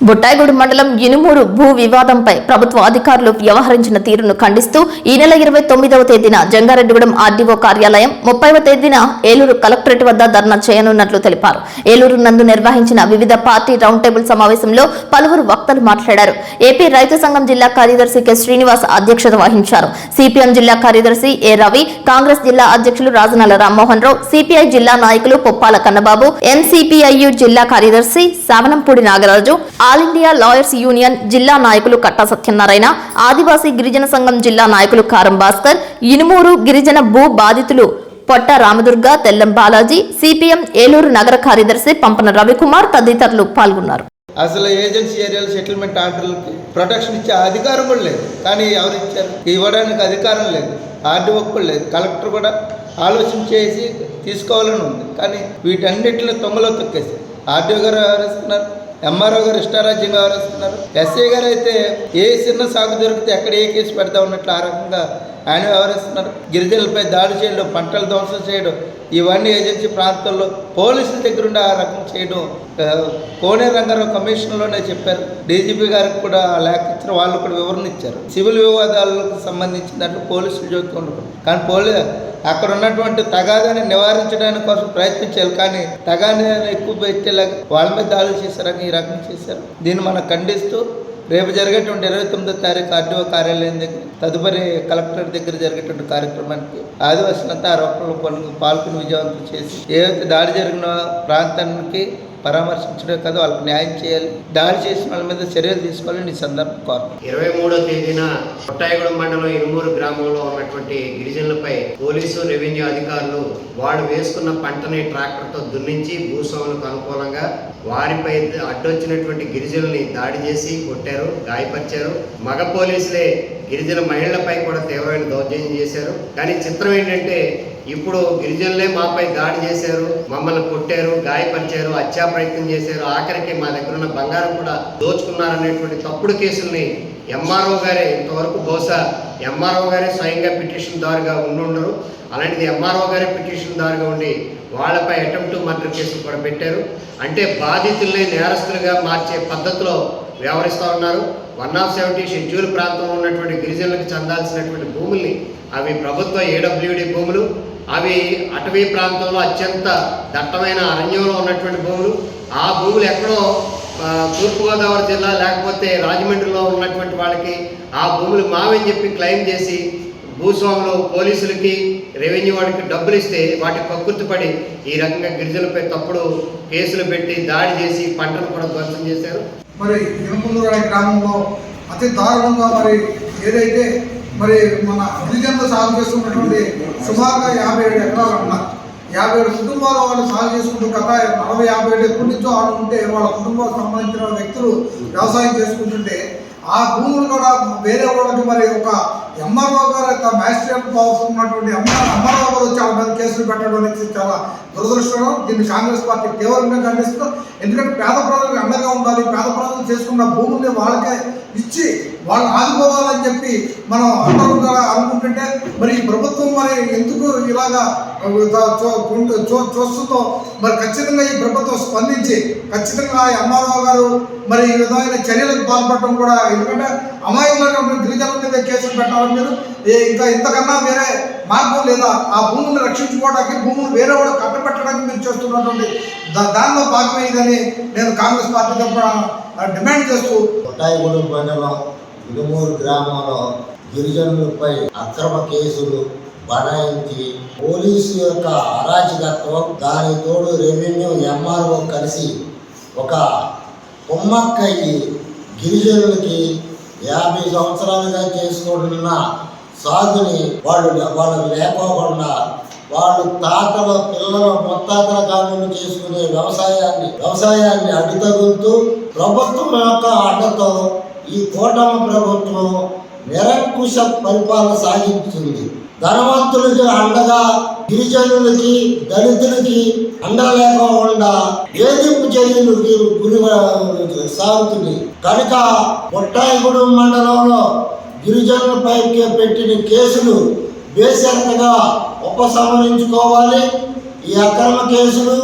బుట్టాయిగూడు మండలం ఇనుమూరు భూ వివాదంపై ప్రభుత్వ అధికారులు వ్యవహరించిన తీరును ఖండిస్తూ ఈ నెల ఇరవై తొమ్మిదవ తేదీన జంగారెడ్డిగూడెం ఆర్డీఓ కార్యాలయం ముప్పైవ తేదీన ఏలూరు కలెక్టరేట్ వద్ద ధర్నా చేయనున్నట్లు తెలిపారు. ఏలూరు నందు నిర్వహించిన వివిధ పార్టీ రౌండ్ టేబుల్ సమావేశంలో పలువురు వక్తలు మాట్లాడారు. ఏపీ రైతు సంఘం జిల్లా కార్యదర్శి కె. శ్రీనివాస్ అధ్యక్షత వహించారు. సిపిఎం జిల్లా కార్యదర్శి ఏ. రవి కాంగ్రెస్ జిల్లా అధ్యక్షులు రాజనాల రామ్మోహన్ రావు సిపిఐ జిల్లా నాయకులు పొప్పాల కన్నబాబు ఎన్సిపిఐయు జిల్లా కార్యదర్శి Savanampudi Nagaraju all India lawyers union జిల్లా నాయకులు కట్టా సత్యనారాయణ ఆదివాసీ గిరిజన సంఘం జిల్లా నాయకులు కారం భాస్కర్ ఇనుమూరు గిరిజన భూ బాధితులు పొట్ట రామదుర్గ తెల్లం బాలాజీ సిపిఎం ఏలూరు నగర కార్యదర్శి పంపన రవికుమార్ తదితరులు పాల్గొన్నారు. అసలు ఏజెన్సీ ఏరియాల సెటిల్మెంట్ ఆర్డర్లకి ప్రొటెక్షన్ ఇచ్చే అధికారం కూడా లేదు. కానీ ఎవరు ఇచ్చారు? ఇవ్వడానికి అధికారం లేదు. ఆర్డీఓ కూడా లేదు. కలెక్టర్ కూడా ఆలోచన చేసి తీసుకోవాలని ఉంది. కానీ వీటన్నిటిని తొంగలో తొక్కేసి ఆర్డీఓ గారు వ్యవహరిస్తున్నారు ఎంఆర్ఓ గారు ఇష్టారాజ్యంగా వ్యవహరిస్తున్నారు. ఎస్ఏ గారు అయితే ఏ చిన్న సాగు దొరికితే ఎక్కడ ఏ కేసు పెడతా ఉన్నట్లు ఆ రకంగా ఆయన వ్యవహరిస్తున్నారు. గిరిజనులపై దాడి చేయడం పంటలు ధ్వంసం చేయడం ఇవన్నీ ఏజెన్సీ ప్రాంతాల్లో పోలీసుల దగ్గర ఉండి ఆ రకం చేయడం కోనే రంగారావు కమిషన్లోనే చెప్పారు. డీజీపీ గారికి కూడా ఆ లేఖ ఇచ్చిన వాళ్ళు కూడా వివరణ ఇచ్చారు. సివిల్ వివాదాలకు సంబంధించిన దాంట్లో పోలీసులు జోక్యం ఉండకూడదు. కానీ పోలీ అక్కడ ఉన్నటువంటి తగాదాన్ని నివారించడానికి కోసం ప్రయత్నించారు కానీ తగాదాన్ని ఎక్కువ పెట్టేలాగా వాళ్ళ మీద దాడులు చేశారని ఈ రకం చేశారు. దీన్ని మనం ఖండిస్తూ రేపు జరిగేటువంటి ఇరవై తొమ్మిదో తారీఖు ఆర్డీఓ కార్యాలయం దగ్గర తదుపరి కలెక్టర్ దగ్గర జరిగేటువంటి కార్యక్రమానికి ఆదివాసులంతా ఆరోపణలు పనులు పాల్గొని విజయవంతం చేసి ఏదైతే దాడి జరిగిన ప్రాంతానికి పరామర్శించడమే కాదు వాళ్ళకి న్యాయం చేయాలి. దాడి చేసిన వాళ్ళ మీద చర్యలు తీసుకోవాలని ఈ సందర్భం కోరుతున్నాను ఇరవై మూడో తేదీన కొట్టాయిగూడెం మండలం ఇరుమూరు గ్రామంలో ఉన్నటువంటి గిరిజనులపై పోలీసు రెవెన్యూ అధికారులు వాడు వేసుకున్న పంటని ట్రాక్టర్తో దున్నించి భూస్వాములకు అనుకూలంగా వారిపై అడ్డొచ్చినటువంటి గిరిజనుల్ని దాడి చేసి కొట్టారు గాయపరిచారు. మగ పోలీసులే గిరిజన మహిళలపై కూడా తీవ్రమైన దౌర్జన్యం చేశారు. కానీ చిత్రం ఏంటంటే ఇప్పుడు గిరిజనులే మాపై దాడి చేశారు మమ్మల్ని కొట్టారు గాయపరిచారు హత్యా ప్రయత్నం చేశారు. ఆఖరికి మా దగ్గర ఉన్న బంగారం కూడా దోచుకున్నారనేటువంటి తప్పుడు కేసుల్ని ఎంఆర్ఓ గారే ఇంతవరకు బహుశా ఎంఆర్ఓ గారే స్వయంగా పిటిషన్ దారుగా ఉండుండరు. అలాంటిది ఎంఆర్ఓ గారే పిటిషన్ దారుగా ఉండి వాళ్ళపై అటెంప్ట్ మర్డర్ కేసులు కూడా పెట్టారు. అంటే బాధితుల్ని నేరస్తులుగా మార్చే పద్ధతిలో వ్యవహరిస్తూ ఉన్నారు. వన్ ఆఫ్ సెవెంటీ షెడ్యూల్ ప్రాంతంలో ఉన్నటువంటి గిరిజనులకు చెందాల్సినటువంటి భూముల్ని అవి ప్రభుత్వ ఏడబ్ల్యూడి భూములు అవి అటవీ ప్రాంతంలో అత్యంత దట్టమైన అరణ్యంలో ఉన్నటువంటి భూములు. ఆ భూములు ఎక్కడో తూర్పుగోదావరి జిల్లా లేకపోతే రాజమండ్రిలో ఉన్నటువంటి వాళ్ళకి ఆ భూములు మావని చెప్పి క్లెయిమ్ చేసి భూస్వాములు పోలీసులకి రెవెన్యూ వాడికి డబ్బులు ఇస్తే వాటి కక్కుర్తిపడి ఈ రకంగా గిరిజనులపై తప్పుడు కేసులు పెట్టి దాడి చేసి పంటను కూడా ధ్వంసం చేశారు. మరి ఇనుములూరు అనే గ్రామంలో అతి దారుణంగా మరి ఏదైతే మరి మన గిరిజనులు సాగు చేస్తున్నటువంటి సుమారుగా యాభై ఏడు ఎకరాలు ఉన్నారు యాభై ఏడు కుటుంబాల వాళ్ళు సాగు చేసుకుంటూ గత నలభై యాభై ఏడు ఎప్పటి నుంచో ఆడు ఉంటే వాళ్ళ కుటుంబాలకు సంబంధించిన వ్యక్తులు వ్యవసాయం చేసుకుంటుంటే ఆ భూములు కూడా వేరే వాళ్ళకి మరి ఒక ఎంఆర్ఓ గారు యొక్క మ్యాజిస్ట్రేట్ పవర్స్ ఉన్నటువంటి ఎంఆర్ ఎంఆర్ఓ గారు వచ్చి వాళ్ళ మీద కేసులు పెట్టడం అనేది చాలా దురదృష్టం. దీన్ని కాంగ్రెస్ పార్టీ తీవ్రంగా ఖండిస్తూ ఎందుకంటే పేద ప్రజలకు అండగా ఉండాలి పేద ప్రజలు చేసుకున్న భూముల్ని వాళ్ళకే ఇచ్చి వాళ్ళు ఆదుకోవాలని చెప్పి మనం అందరం అనుకుంటుంటే మరి ఈ ప్రభుత్వం మరి ఎందుకు ఇలాగా చూ- చూ- చూస్తుందో మరి ఖచ్చితంగా ఈ ప్రభుత్వం స్పందించి ఖచ్చితంగా ఎంఆర్ఓ గారు మరి ఈ విధమైన చర్యలకు పాల్పడటం కూడా ఎందుకంటే అమాయకులైన గిరిజనుల మీద కేసులు పెట్టాలని మీరు? ఏ- ఇంకా ఇంతకన్నా వేరే మార్గం లేదా? ఆ భూములను రక్షించుకోవడానికి భూములు వేరే కూడా కట్టబెట్టడానికి మీరు చేస్తున్నటువంటి దానిలో భాగమే ఇదని నేను కాంగ్రెస్ పార్టీ తరఫున డిమాండ్ చేస్తూ కొట్టాయిగూడెం మండలం ఇడుమూరు గ్రామంలో గిరిజనులపై అక్రమ కేసులు బడాయించి పోలీసు యొక్క అరాచకత్వం దాని తోడు రెవెన్యూ ఎంఆర్ఓ కలిసి ఒక కుమ్మక్కయ్యి గిరిజనులకి యాభై సంవత్సరాలుగా చేసుకుంటున్న సాగుని వాళ్ళు వాళ్ళకు లేకోకుండా వాళ్ళు తాతల పిల్లల ముత్తాతల కాలంలో చేసుకునే వ్యవసాయాన్ని వ్యవసాయాన్ని అడ్డుతగులుతూ ప్రభుత్వం యొక్క అడ్డతో ఈ కూటమి ప్రభుత్వం నిరంకుశ పరిపాలన సాగించింది. ధనవంతులకి అండగా గిరిజనులకి దళితులకి అండ లేకుండా వేధింపు చర్యలకి గురి సాగుతుంది. కనుక పొట్టాయిగూడెం మండలంలో గిరిజనులపై పెట్టిన కేసులు బేసరితగా ఉపసంహరించుకోవాలి. ఈ అక్రమ కేసులు